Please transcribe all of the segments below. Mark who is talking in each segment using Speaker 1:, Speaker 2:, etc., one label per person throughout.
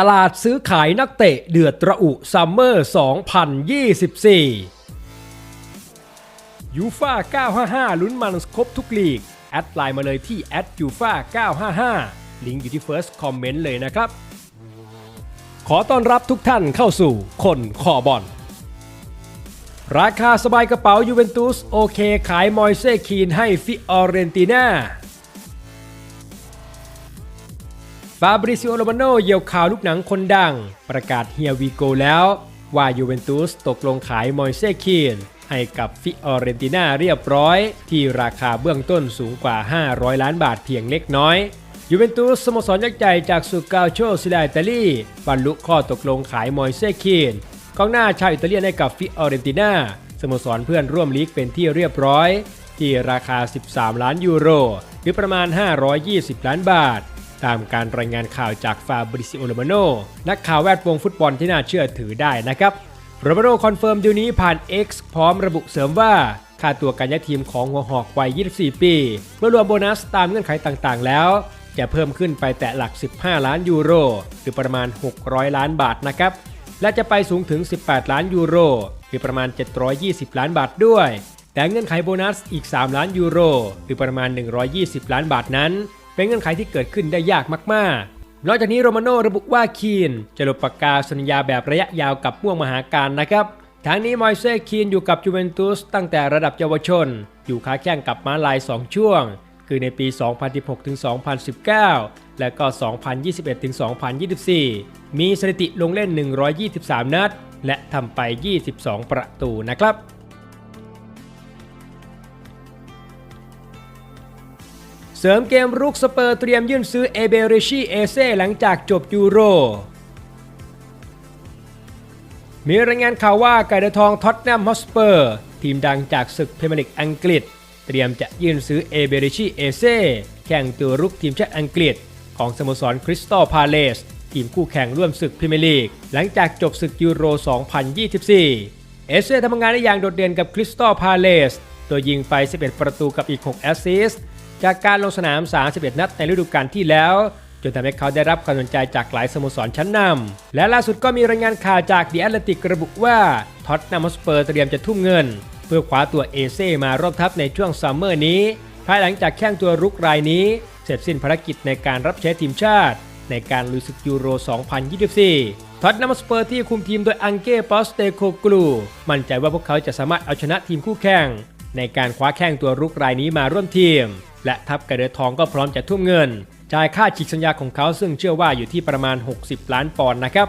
Speaker 1: ตลาดซื้อขายนักเตะเดือดระอุซัมเมอร์ 2024ยูฟา955 ลุ้นมันครบทุกลีก แอดไลน์มาเลยที่แอดยูฟา955 ลิงก์อยู่ที่ First Comment เลยนะครับ ขอต้อนรับทุกท่านเข้าสู่คนคอบอลราคาสบายกระเป๋ายูเวนตุสโอเคขายมอยเซคีนให้ฟิออเรนติน่า ฟาบริซิโอโรมาโนเยียวข่าวลูกหนังคนดัง ประกาศเฮียวีโกแล้ว ว่ายูเวนตุสตกลงขายมอยเซคีนให้กับฟิออเรนติน่าเรียบร้อย ที่ราคาเบื้องต้นสูงกว่า 500 ล้านบาทเพียงเล็กน้อยยูเวนตุสสโมสรยักษ์ใหญ่จากสุกาโชซิลาอิตาลีบรรลุข้อตกลงขายมอยเซคีนกองหน้าชาวอิตาเลียนให้กับฟิออเรนติน่าสโมสรเพื่อนร่วมลีกเป็นที่เรียบร้อย ที่ราคา 13 ล้านยูโร หรือประมาณ 520 ล้านบาท ตามการรายงานข่าวจากฟาบริซิโอโรมาโนนักข่าวแวดวงฟุตบอลที่น่าเชื่อถือได้นะครับโรมาโนคอนเฟิร์มดีลนี้ผ่าน X พร้อมระบุเสริมว่าค่าตัวการย้ายทีมของหัวหอกวัย 24 ปี เมื่อรวมโบนัสตามเงื่อนไขต่างๆ แล้ว จะเพิ่มขึ้นไปแตะหลัก 15 ล้านยูโร หรือประมาณ 600 ล้านบาทนะครับ และจะไปสูงถึง 18 ล้านยูโร หรือประมาณ 720 ล้านบาทด้วย แต่เงื่อนไขโบนัสอีก 3 ล้านยูโร หรือประมาณ 120 ล้านบาทนั้น เป็นเงื่อนไขที่เกิดขึ้นได้ยากมากๆ นอกจากนี้โรมาโนระบุว่าคีนจะลดปากกาสัญญาแบบระยะยาวกับม่วงมหาการนะครับทั้งนี้มอยเซ่คีนอยู่กับจูเวนตุสตั้งแต่ระดับเยาวชน อยู่ค้าแข่งกับม้าลาย 2 ช่วง คือในปี 2016ถึง2019 และก็ 2021ถึง2024 มีสถิติลงเล่น 123 นัด และทำไป 22 ประตูนะครับ เสริมเกมรุกสเปอร์เตรียมยื่นซื้อเอเบริชีเอเซ่หลังจากจบยูโร มีรายงานข่าวว่าไก่ดทองท็อตแนมฮอสเปอร์ทีมดังจากศึกพรีเมียร์ลีกอังกฤษ เตรียมจะยื่นซื้อเอเบริชีเอเซ่แข่งตัวรุกทีมชาติอังกฤษ ของสโมสรคริสตัลพาเลสทีมคู่แข่งร่วมศึกพรีเมียร์ลีก หลังจากจบศึกยูโร 2024 เอเซ่ทำงานได้อย่างโดดเด่นกับคริสตัลพาเลส ตัวยิงไป 11 ประตูกับอีก 6 แอสซิสต์ จากการลงสนาม 31 นัดในฤดูกาลที่แล้ว จนทำให้เขาได้รับความสนใจจากหลายสโมสรชั้นนำและล่าสุดก็มีรายงานข่าวจากดีแอตเลติกระบุว่าท็อตนัมสเปอร์เตรียมจะทุ่มเงิน เพื่อคว้าตัวเอเซ่มารอบทัพในช่วงซัมเมอร์นี้ ภายหลังจากแข่งตัวรุกรายนี้ เสร็จสิ้นภารกิจในการรับใช้ทีมชาติ ในการลุยศึกยูโร 2024 ท็อตนัมสเปอร์ที่คุมทีมโดยอังเก้ปอสเตโคกลูมั่นใจว่าพวกเขาจะสามารถเอาชนะทีมคู่แข่งในการคว้าแข่งตัวรุกรายนี้มาร่วมทีม และทัพกระเดือทองก็พร้อมจะทุ่มเงิน จ่ายค่าฉีกสัญญาของเขาซึ่งเชื่อว่าอยู่ที่ประมาณ 60 ล้านปอนด์นะครับ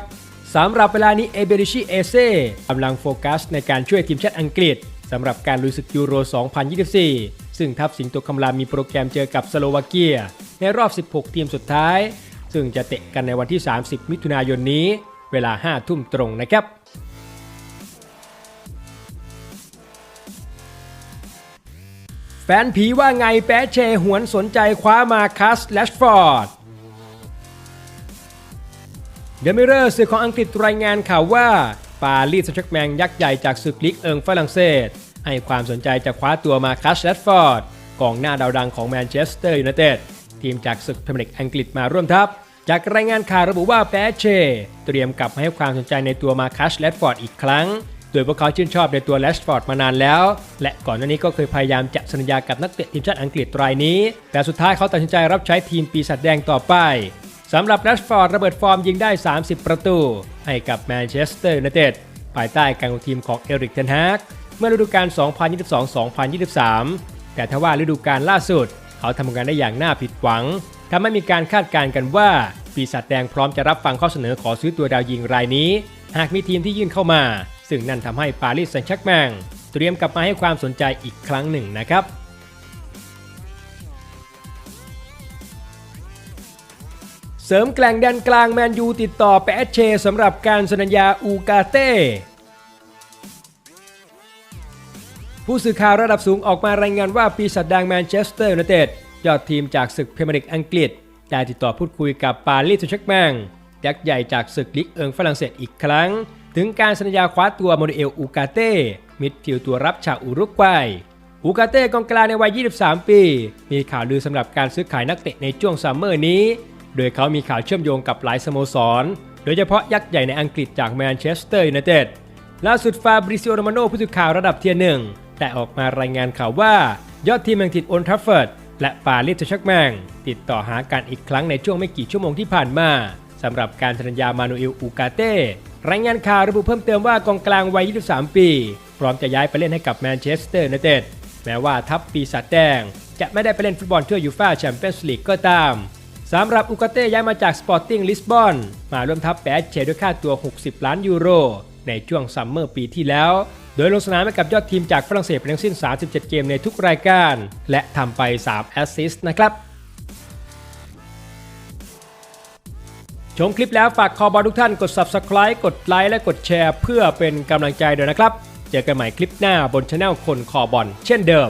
Speaker 1: สำหรับเวลานี้เอเบริชิเอเซ่กำลังโฟกัสในการช่วยทีมชาติอังกฤษสำหรับการลุยศึกยูโร 2024 ซึ่งทัพสิงโตคำรามมีโปรแกรมเจอกับสโลวาเกีย ในรอบ 16 ทีมสุดท้าย ซึ่งจะเตะกันในวันที่ 30 มิถุนายนนี้ เวลา 5 ทุ่มตรงนะครับ แฟนผีว่าไงแป๊ะเชหวนสนใจคว้ามาคัสแลชฟอร์ดเดมิเรอร์สื่อของอังกฤษรายงานข่าวว่า ปารีสแซงต์แชร์กแมงยักษ์ใหญ่จากศึกลีกเอิงฝรั่งเศส ให้ความสนใจจะคว้าตัวมาคัสแลชฟอร์ดกองหน้าดาวดังของแมนเชสเตอร์ยูไนเต็ดทีมจากศึกพรีเมียร์ลีกอังกฤษมาร่วมทัพ จากรายงานข่าวระบุว่าแป๊ะเช เตรียมกลับมาให้ความสนใจในตัวมาคัสแลชฟอร์ดอีกครั้ง โดยพวกเขาชื่นชอบในตัวแลชฟอร์ดมานานแล้ว และก่อนหน้านี้ก็เคยพยายามจะสัญญากับนักเตะทีมชาติอังกฤษรายนี้ แต่สุดท้ายเขาตัดสินใจรับใช้ทีมปีศาจแดงต่อไปสำหรับแรชฟอร์ดระเบิดฟอร์มยิงได้ 30 ประตู ให้กับแมนเชสเตอร์ยูไนเต็ดภายใต้การคุมทีมของเอริกเทนฮากเมื่อฤดูกาล 2022-2023 แต่ทว่าฤดูกาลล่าสุด เขาทำงานได้อย่างน่าผิดหวังทำให้มีการคาดการณ์กันว่า ปีศาจแดงพร้อมจะรับฟังข้อเสนอขอซื้อตัวดาวยิงรายนี้ หากมีทีมที่ยื่นเข้ามา ซึ่งนั่นทำให้ปารีสแซงต์แชร์กแมงเตรียมกลับมาให้ความสนใจอีกครั้งหนึ่งนะครับเสริมแกล่งแดนกลางแมนยูติดต่อแปะเชสำหรับการสัญญาอูกาเต้ ผู้สื่อข่าวระดับสูงออกมารายงานว่าปีศาจแดงแมนเชสเตอร์ยูไนเต็ดยอดทีมจากศึกพรีเมียร์ลีกอังกฤษได้ติดต่อพูดคุยกับปารีสแซงต์แชร์กแมงยักษ์ใหญ่จากศึกลีกเอิงฝรั่งเศสอีกครั้ง ถึงการสัญญาคว้าตัวโมเดเอลอูกาเต้ มิดฟิลด์ตัวรับชาวอุรุกวัย อูกาเต้กองกลางในวัย 23 ปี มีข่าวลือสำหรับการซื้อขายนักเตะในช่วงซัมเมอร์นี้ โดยเขามีข่าวเชื่อมโยงกับหลายสโมสร โดยเฉพาะยักษ์ใหญ่ในอังกฤษจากแมนเชสเตอร์ยูไนเต็ด ล่าสุดฟาบริซิโอโรมาโนผู้สื่อข่าวระดับเทียร์หนึ่งแต่ออกมารายงานข่าวว่ายอดทีมแมงทิดโอนทัฟเฟิร์ดและปาลิสชักแมงติดต่อหากันอีกครั้งในช่วงไม่กี่ชั่วโมงที่ผ่านมาสำหรับการสัญญามานูเอลอูกาเต้ รายงานข่าวระบุเพิ่มเติมว่ากองกลางวัย 23 ปี พร้อมจะย้ายไปเล่นให้กับแมนเชสเตอร์ยูไนเต็ดแม้ว่าทัพปีศาจแดงจะไม่ได้ไปเล่นฟุตบอลถ้วยยูฟ่าแชมเปี้ยนส์ลีกก็ตามสำหรับอูกาเต้ย้ายมาจากสปอร์ติ้งลิสบอนมาร่วมทัพแปดเชด้วยค่าตัว 60 ล้านยูโร ในช่วงซัมเมอร์ปีที่แล้ว โดยลงสนามให้กับยอดทีมจากฝรั่งเศสเป็นทั้งสิ้น 37 เกมในทุกรายการ และทำไป 3 แอสซิสต์นะครับ ชมคลิปแล้วฝากคอบอลทุกท่านกด Subscribe กดไลค์และกดแชร์ เพื่อเป็นกำลังใจด้วยนะครับ เจอกันใหม่คลิปหน้าบนช anel คนคอบอลเช่นเดิม